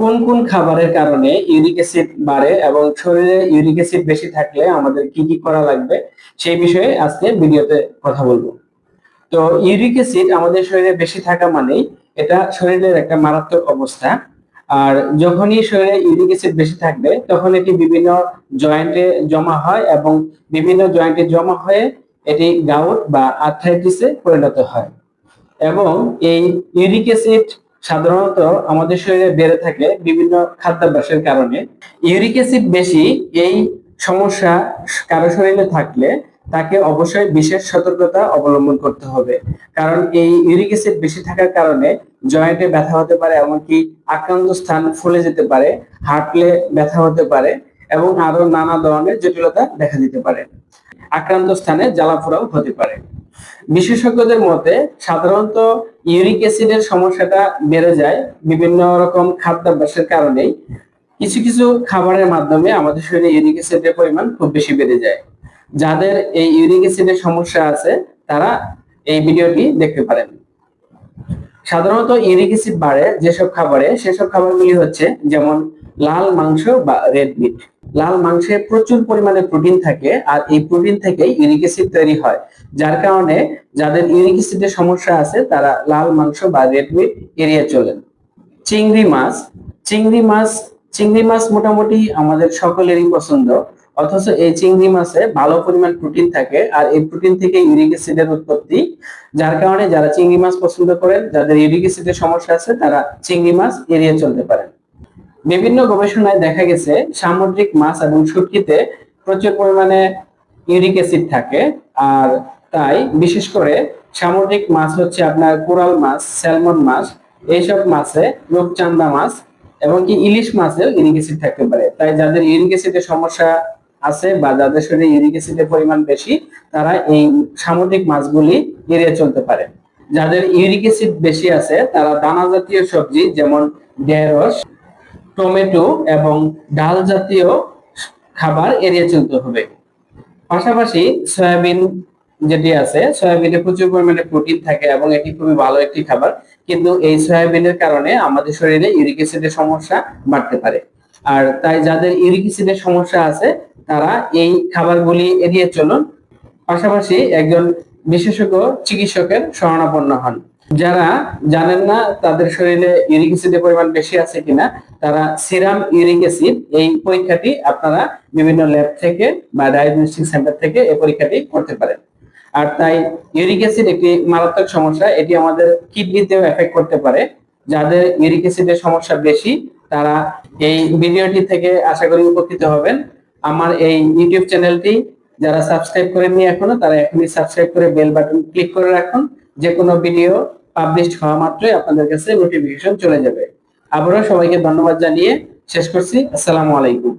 কোন কোন খাবারের কারণে ইউরিক অ্যাসিড বাড়ে এবং শরীরে ইউরিক অ্যাসিড বেশি থাকলে আমাদের কি কি করা লাগবে, সেই বিষয়ে আজকে ভিডিওতে কথা বলব। তো ইউরিক অ্যাসিড আমাদের শরীরে বেশি থাকা মানেই এটা শরীরের একটা মারাত্মক অবস্থা। আর যখনই শরীরে ইউরিক অ্যাসিড বেশি থাকবে, তখন এটি বিভিন্ন জয়েন্টে জমা হয় এবং বিভিন্ন জয়েন্টে জমা হয়ে এটি গাউট বা আর্থ্রাইটিসে পরিণত হয়। এবং এই ইউরিক অ্যাসিড সাধারণত আমাদের শরীরে বেড়ে থাকে বিভিন্ন খাদ্যাভ্যাসের কারণে। ইউরিক অ্যাসিড বেশি, এই সমস্যা কারও শরীরে থাকলে তাকে অবশ্যই বিশেষ সতর্কতা অবলম্বন করতে হবে। কারণ এই ইউরিক অ্যাসিড বেশি থাকার কারণে জয়েন্টে ব্যথা হতে পারে, এমনকি আক্রান্ত স্থান ফুলে যেতে পারে, হাঁটলে ব্যথা হতে পারে, এবং আরও নানা ধরনের জটিলতা দেখা দিতে পারে। আক্রান্ত স্থানে জ্বালাফোড়াও হতে পারে। বিশেষজ্ঞদের মতে, সাধারণত ইউরিক অ্যাসিডের সমস্যাটা বেড়ে যায় বিভিন্ন রকম খাদ্যাভ্যাসের কারণেই। কিছু কিছু খাবারের মাধ্যমে আমাদের শরীরে ইউরিক অ্যাসিডের পরিমাণ খুব বেশি বেড়ে যায়। যাদের এই ইউরিক অ্যাসিডের সমস্যা আছে, তারা এই ভিডিওটি দেখতে পারেন। সাধারণত ইউরিক অ্যাসিড বাড়ে যেসব খাবারে, সেসব খাবারগুলি হচ্ছে যেমন লাল মাংস বা রেড মিট লাল মাংসে প্রচুর পরিমাণে প্রোটিন থাকে আর এই প্রোটিন থেকে ইউরিক অ্যাসিড তৈরি হয়। যার কারণে যাদের ইউরিক অ্যাসিডের সমস্যা আছে, তারা লাল মাংস বা রেড মিট এড়িয়ে চলেন। চিংড়ি মাছ। চিংড়ি মাছ চিংড়ি মাছ মোটামুটি আমাদের সকলেরই পছন্দ। অথচ এই চিংড়ি মাছে ভালো পরিমাণ প্রোটিন থাকে আর এই প্রোটিন থেকে ইউরিক অ্যাসিডের উৎপত্তি। যার কারণে যারা চিংড়ি মাছ পছন্দ করেন, যাদের ইউরিক অ্যাসিডের সমস্যা আছে, তারা চিংড়ি মাছ এড়িয়ে চলতে পারেন। বিভিন্ন গবেষণায় দেখা গেছে, সামুদ্রিক মাছ এবং শুটকিতে প্রচুর পরিমাণে ইউরিক অ্যাসিড থাকে। আর তাই বিশেষ করে সামুদ্রিক মাছ হচ্ছে আপনার কোরাল মাছ, স্যালমন মাছ, এইসব মাছে রূপচান্দা মাছ এবং কি ইলিশ মাছেও ইউরিক অ্যাসিড থাকতে পারে। তাই যাদের ইউরিক অ্যাসিডের সমস্যা আছে বা যাদের শরীরে ইউরিক অ্যাসিডের পরিমাণ বেশি, তারা এই সামুদ্রিক মাছগুলি এড়িয়ে চলতে পারে। যাদের ইউরিক অ্যাসিড বেশি আছে, তারা দানা জাতীয় সবজি যেমন ঢেঁড়স, টমেটো এবং ডাল জাতীয় খাবার এড়িয়ে চলতে হবে। পাশাপাশি সয়াবিন যেটি আছে, সয়াবিনে প্রচুর পরিমাণে প্রোটিন থাকে এবং এটি খুবই ভালো একটি খাবার। কিন্তু এই সয়াবিনের কারণে আমাদের শরীরে ইউরিক অ্যাসিডের সমস্যা বাড়তে পারে। আর তাই যাদের অ্যাসিডের সমস্যা আছে, তারা এই খাবারগুলি এড়িয়ে চলুন। পাশাপাশি একজন বিশেষজ্ঞ চিকিৎসকের শরণাপন্ন হন। যারা জানেন না তাদের শরীরে ইউরিক অ্যাসিডের পরিমাণ বেশি আছে কিনা, তারা সিরাম ইউরিক অ্যাসিড এই পরীক্ষাটি আপনারা বিভিন্ন ল্যাব থেকে বা ডায়াগনস্টিক সেন্টার থেকে এই পরীক্ষাটি করতে পারেন। আর তাই ইউরিক অ্যাসিড একটি মারাত্মক সমস্যা। এটি আমাদের কিডনিতেও এফেক্ট করতে পারে। যাদের ইউরিক অ্যাসিডের সমস্যা বেশি তারা এই ভিডিওটি থেকে আশা করি উপকৃত হবেন। আমার এই ইউটিউব চ্যানেলটি যারা সাবস্ক্রাইব করেননি এখনও, তারা এখনই সাবস্ক্রাইব করে বেল বাটন ক্লিক করে রাখুন। যে কোনো ভিডিও পাবলিশ হওয়া মাত্রই আপনাদের কাছে নোটিফিকেশন চলে যাবে। আবারও সবাইকে ধন্যবাদ জানিয়ে শেষ করছি। আসসালামু আলাইকুম।